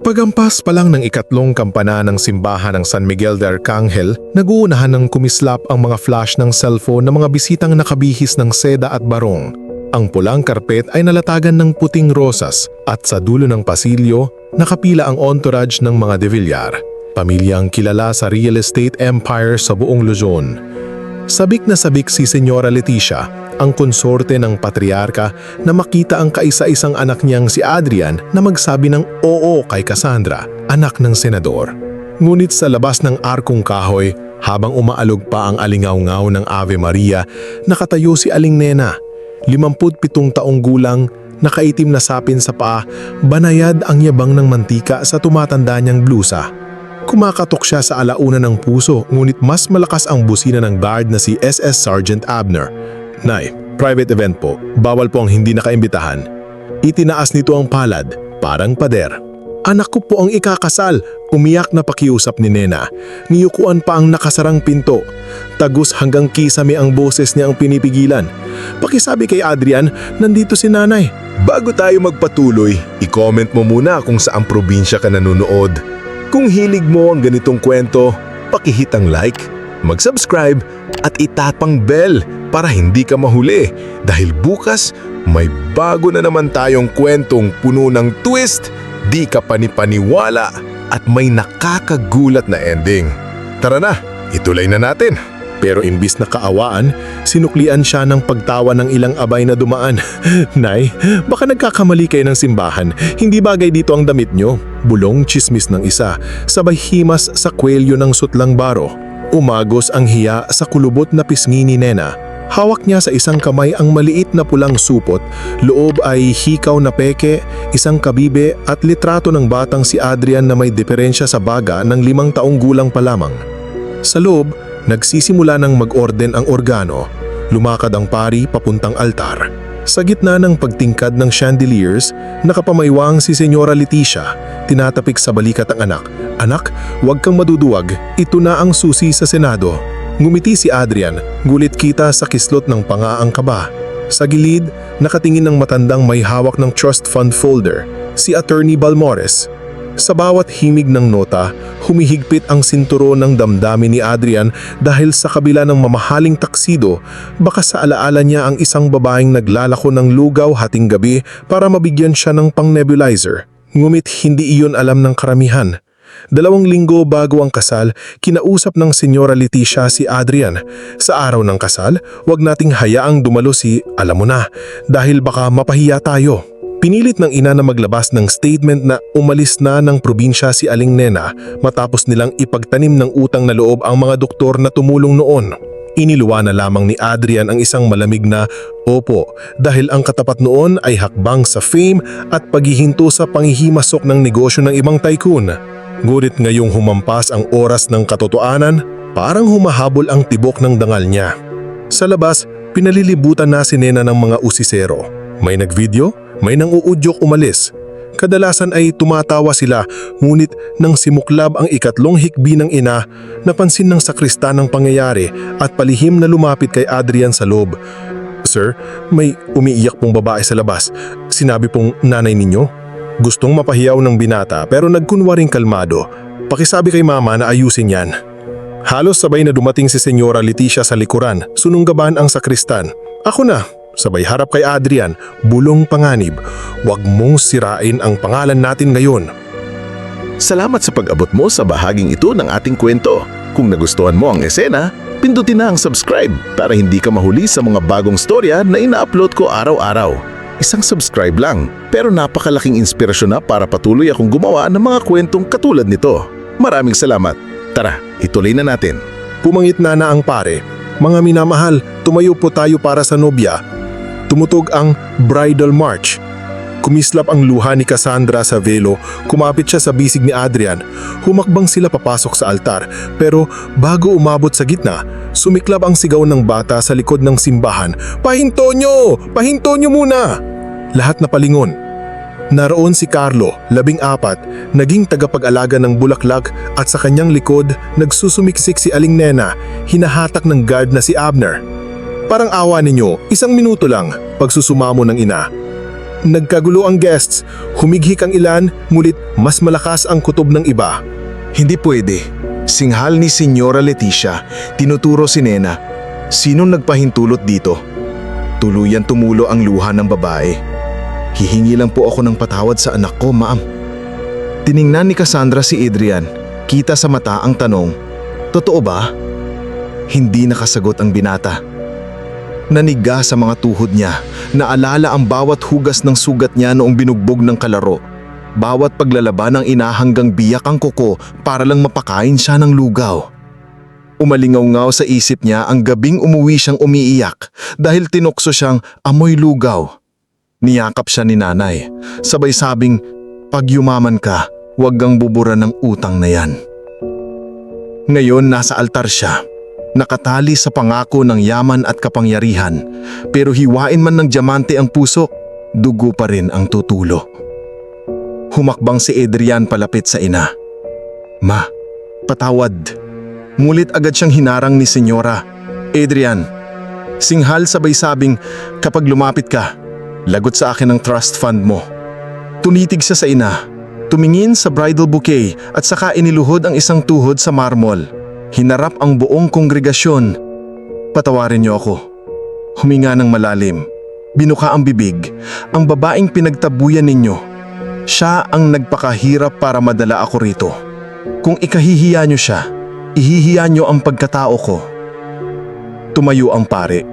Pagampas pa lang ng ikatlong kampana ng simbahan ng San Miguel de Arcangel, naguunahan ng kumislap ang mga flash ng cellphone ng mga bisitang nakabihis ng seda at barong. Ang pulang karpet ay nalatagan ng puting rosas at sa dulo ng pasilyo, nakapila ang entourage ng mga de Villar, pamilyang kilala sa real estate empire sa buong Luzon. Sabik na sabik si Senyora Leticia, ang konsorte ng patriarka na makita ang kaisa-isang anak niyang si Adrian na magsabi ng oo kay Cassandra, anak ng senador. Ngunit sa labas ng arkong kahoy, habang umaalog pa ang alingaw-ngaw ng Ave Maria, nakatayo si Aling Nena, 57 taong gulang, nakaitim na sapin sa paa, banayad ang yabang ng mantika sa tumatanda niyang blusa. Kumakatok siya sa alauna ng puso ngunit mas malakas ang busina ng guard na si SS Sergeant Abner. Nay, private event po. Bawal po ang hindi nakaimbitahan. Itinaas nito ang palad, parang pader. Anak ko po ang ikakasal, umiyak na pakiusap ni Nena. Niyukuan pa ang nakasarang pinto. Tagus hanggang kisame ang boses niya ang pinipigilan. Pakisabi kay Adrian, nandito si nanay. Bago tayo magpatuloy, i-comment mo muna kung saang probinsya ka nanonood. Kung hilig mo ang ganitong kwento, pakihit ang like, mag-subscribe at itatpang bell para hindi ka mahuli dahil bukas may bago na naman tayong kwentong puno ng twist, di ka panipaniwala at may nakakagulat na ending. Tara na, ituloy na natin. Pero imbis na kaawaan, sinuklian siya ng pagtawa ng ilang abay na dumaan. Nay, baka nagkakamali kayo ng simbahan. Hindi bagay dito ang damit nyo. Bulong chismis ng isa, sabay himas sa kwelyo ng sutlang baro. Umagos ang hiya sa kulubot na pisngi ni Nena. Hawak niya sa isang kamay ang maliit na pulang supot, loob ay hikaw na peke, isang kabibe at litrato ng batang si Adrian na may diferensya sa baga ng limang taong gulang pa lamang. Sa loob, nagsisimula ng mag-orden ang organo. Lumakad ang pari papuntang altar. Sa gitna ng pagtingkad ng chandeliers, nakapamaywang si Senyora Leticia. Tinatapik sa balikat ang anak. Anak, huwag kang maduduwag. Ito na ang susi sa Senado. Ngumiti si Adrian, gulit kita sa kislot ng pangaang kaba. Sa gilid, nakatingin ng matandang may hawak ng trust fund folder, si Attorney Balmores. Sa bawat himig ng nota, humihigpit ang sinturo ng damdamin ni Adrian dahil sa kabila ng mamahaling taksido, baka sa alaala niya ang isang babaeng naglalako ng lugaw hating gabi para mabigyan siya ng pang-nebulizer. Ngumit hindi iyon alam ng karamihan. Dalawang linggo bago ang kasal, kinausap ng Senyora Leticia si Adrian. Sa araw ng kasal, wag nating hayaang dumalo si, alam mo na, dahil baka mapahiya tayo. Pinilit ng ina na maglabas ng statement na umalis na ng probinsya si Aling Nena matapos nilang ipagtanim ng utang na loob ang mga doktor na tumulong noon. Iniluwa na lamang ni Adrian ang isang malamig na opo dahil ang katapat noon ay hakbang sa fame at paghihinto sa panghihimasok ng negosyo ng ibang tycoon. Ngunit ngayong humampas ang oras ng katotoanan, parang humahabol ang tibok ng dangal niya. Sa labas, pinalilibutan na si Nena ng mga usisero. May nagvideo, may nang uudyok umalis. Kadalasan ay tumatawa sila, ngunit nang simuklab ang ikatlong hikbi ng ina, napansin ng sakristan ang pangyayari at palihim na lumapit kay Adrian sa loob. Sir, may umiiyak pong babae sa labas. Sinabi pong nanay ninyo? Gustong mapahiyaw ng binata pero nagkunwaring kalmado. Pakisabi kay mama na ayusin yan. Halos sabay na dumating si Senyora Leticia sa likuran, sununggaban ang sakristan. Ako na, sabay harap kay Adrian, bulong panganib. Huwag mong sirain ang pangalan natin ngayon. Salamat sa pag-abot mo sa bahaging ito ng ating kwento. Kung nagustuhan mo ang esena, pindutin na ang subscribe para hindi ka mahuli sa mga bagong storya na ina-upload ko araw-araw. Isang subscribe lang, pero napakalaking inspirasyon na para patuloy akong gumawa ng mga kwentong katulad nito. Maraming salamat. Tara, ituloy na natin. Pumangit na na ang pare. Mga minamahal, tumayo po tayo para sa nobya. Tumutog ang bridal march. Kumislap ang luha ni Cassandra sa velo, kumapit siya sa bisig ni Adrian. Humakbang sila papasok sa altar, pero bago umabot sa gitna, sumiklab ang sigaw ng bata sa likod ng simbahan. Pahinto nyo! Pahinto nyo muna! Lahat na palingon. Naroon si Carlo, labing apat, naging tagapag-alaga ng bulaklak at sa kanyang likod nagsusumiksik si Aling Nena, hinahatak ng guard na si Abner. Parang awa ninyo, isang minuto lang, pagsusumamo ng ina. Nagkagulo ang guests, humighik ang ilan, ngulit mas malakas ang kutob ng iba. Hindi pwede. Singhal ni Senyora Leticia, tinuturo si Nena. Sinong nagpahintulot dito? Tuluyan tumulo ang luha ng babae. Hihingi lang po ako ng patawad sa anak ko, ma'am. Tiningnan ni Cassandra si Adrian. Kita sa mata ang tanong, Totoo ba? Hindi nakasagot ang binata. Naniga sa mga tuhod niya, naalala ang bawat hugas ng sugat niya noong binugbog ng kalaro. Bawat paglalaba ng ina hanggang biyak ang kuko para lang mapakain siya ng lugaw. Umalingaw-ngaw sa isip niya ang gabing umuwi siyang umiiyak dahil tinukso siyang amoy lugaw. Niyakap siya ni nanay, sabay sabing, pag yumaman ka, huwag kang bubura ng utang na yan. Ngayon nasa altar siya, nakatali sa pangako ng yaman at kapangyarihan, pero hiwain man ng diamante ang puso, dugo pa rin ang tutulo. Humakbang si Adrian palapit sa ina. Ma, patawad. Ngulit agad siyang hinarang ni Senyora. Adrian, singhal sabay sabing kapag lumapit ka, lagot sa akin ang trust fund mo. Tunitig siya sa ina, tumingin sa bridal bouquet at saka iniluhod ang isang tuhod sa marmol. Hinarap ang buong kongregasyon. Patawarin niyo ako. Huminga ng malalim. Binuka ang bibig. Ang babaeng pinagtabuyan ninyo. Siya ang nagpakahirap para madala ako rito. Kung ikahihiya niyo siya, ihihiya niyo ang pagkatao ko. Tumayo ang pare.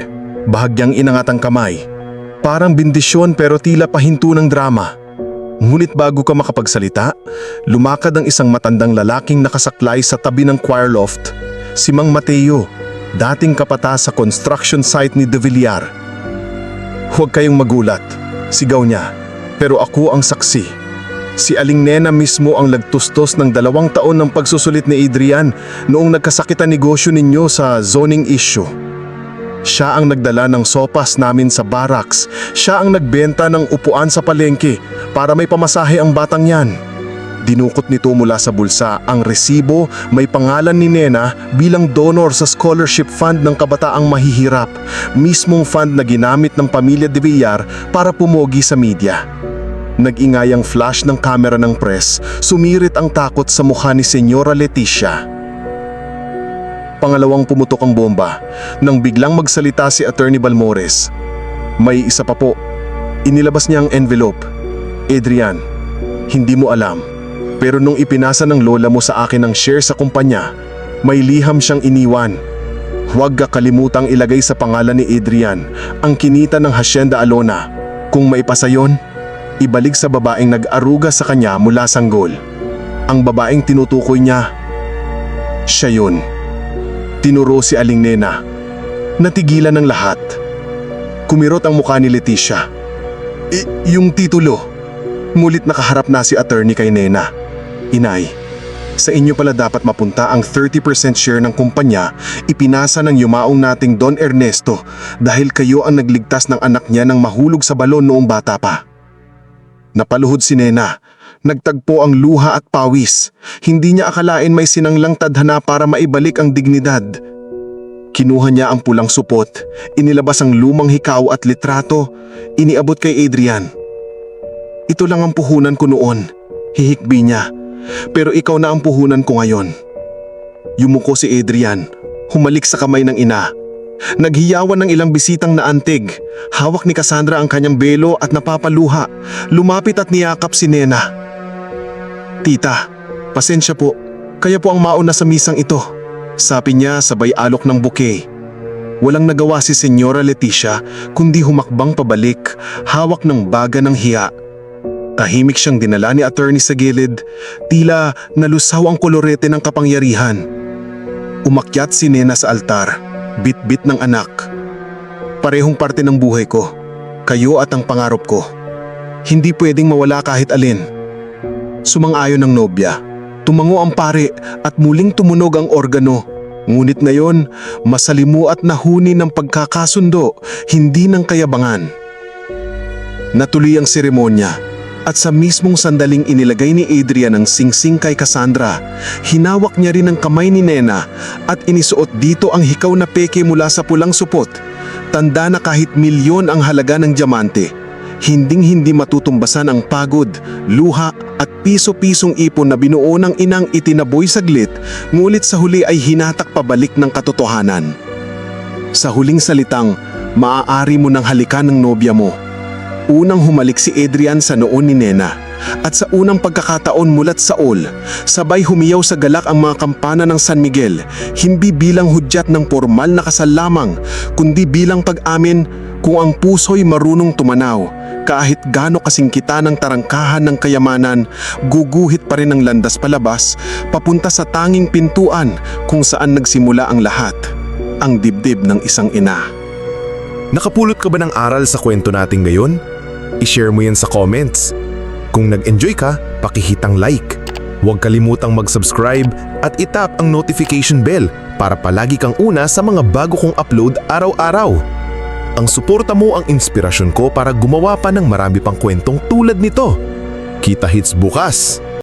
Bahagyang inangat ang kamay. Parang bindisyon pero tila pahinto ng drama. Ngunit bago ka makapagsalita, lumakad ang isang matandang lalaking nakasaklay sa tabi ng choir loft. Si Mang Mateo, dating kapata sa construction site ni De Villar. Huwag kayong magulat, sigaw niya. Pero ako ang saksi. Si Aling Nena mismo ang nagtustos ng dalawang taon ng pagsusulit ni Adrian noong nagkasakit ang negosyo ninyo sa zoning issue. Siya ang nagdala ng sopas namin sa barracks. Siya ang nagbenta ng upuan sa palengke para may pamasahe ang batang yan. Dinukot nito mula sa bulsa ang resibo may pangalan ni Nena bilang donor sa scholarship fund ng kabataang mahihirap, mismong fund na ginamit ng pamilya de Villar para pumogi sa media. Nag-ingay ang flash ng kamera ng press, sumirit ang takot sa mukha ni Senyora Leticia. Pangalawang pumutok ang bomba nang biglang magsalita si Attorney Balmores. May isa pa po. Inilabas niya ang envelope. Adrian, hindi mo alam. Pero nung ipinasa ng lola mo sa akin ang share sa kumpanya, may liham siyang iniwan. Huwag ka kalimutang ilagay sa pangalan ni Adrian ang kinita ng Hacienda Alona. Kung maipasa yon, ibalik sa babaeng nag-aruga sa kanya mula sanggol. Ang babaeng tinutukoy niya, siya yun. Tinuro si Aling Nena. Natigilan ng lahat. Kumirot ang mukha ni Leticia. I- yung titulo. Ngulit nakaharap na si attorney kay Nena. Inay, sa inyo pala dapat mapunta ang 30% share ng kumpanya ipinasa ng yumaong nating Don Ernesto dahil kayo ang nagligtas ng anak niya ng mahulog sa balon noong bata pa. Napaluhod si Nena. Nagtagpo ang luha at pawis. Hindi niya akalain may sinanglang tadhana para maibalik ang dignidad. Kinuha niya ang pulang supot, inilabas ang lumang hikaw at litrato, iniabot kay Adrian. Ito lang ang puhunan ko noon, hihikbi niya. Pero ikaw na ang puhunan ko ngayon. Yumuko si Adrian, humalik sa kamay ng ina. Naghiyawan ng ilang bisitang naantig. Hawak ni Cassandra ang kanyang belo at napapaluha. Lumapit at niyakap si Nena. Tita, pasensya po. Kaya po ang mauna sa misang ito. Sabi niya sabay alok ng bouquet. Walang nagawa si Senyora Leticia kundi humakbang pabalik, hawak ng baga ng hiya. Tahimik siyang dinala ni attorney sa gilid, tila nalusaw ang kolorete ng kapangyarihan. Umakyat si Nena sa altar, bit-bit ng anak. Parehong parte ng buhay ko, kayo at ang pangarap ko. Hindi pwedeng mawala kahit alin. Sumang-ayon ng nobya. Tumango ang pare at muling tumunog ang organo. Ngunit ngayon, masalimu at nahuni ng pagkakasundo, hindi ng kayabangan. Natuloy ang seremonya at sa mismong sandaling inilagay ni Adrian ang singsing kay Cassandra, hinawak niya rin ang kamay ni Nena at inisuot dito ang hikaw na peke mula sa pulang supot. Tanda na kahit milyon ang halaga ng diamante, hinding-hindi matutumbasan ang pagod, luha at piso-pisong ipon na binuo ng inang itinaboy saglit, ngulit sa huli ay hinatak pabalik ng katotohanan. Sa huling salitang, maaari mo nang halikan ng nobya mo. Unang humalik si Adrian sa noon ni Nena. At sa unang pagkakataon mulat sa Ol, sabay humiyaw sa galak ang mga kampana ng San Miguel, hindi bilang hudyat ng formal na kasal lamang, kundi bilang pag-amin kung ang puso'y marunong tumanaw. Kahit gaano kasing kita ng tarangkahan ng kayamanan, guguhit pa rin ang landas palabas, papunta sa tanging pintuan kung saan nagsimula ang lahat, ang dibdib ng isang ina. Nakapulot ka ba ng aral sa kwento natin ngayon? I-share mo yan sa comments. Kung nag-enjoy ka, pakihitang like. Huwag kalimutang mag-subscribe at itap ang notification bell para palagi kang una sa mga bago kong upload araw-araw. Ang suporta mo ang inspirasyon ko para gumawa pa ng marami pang kwentong tulad nito. Kita hits bukas!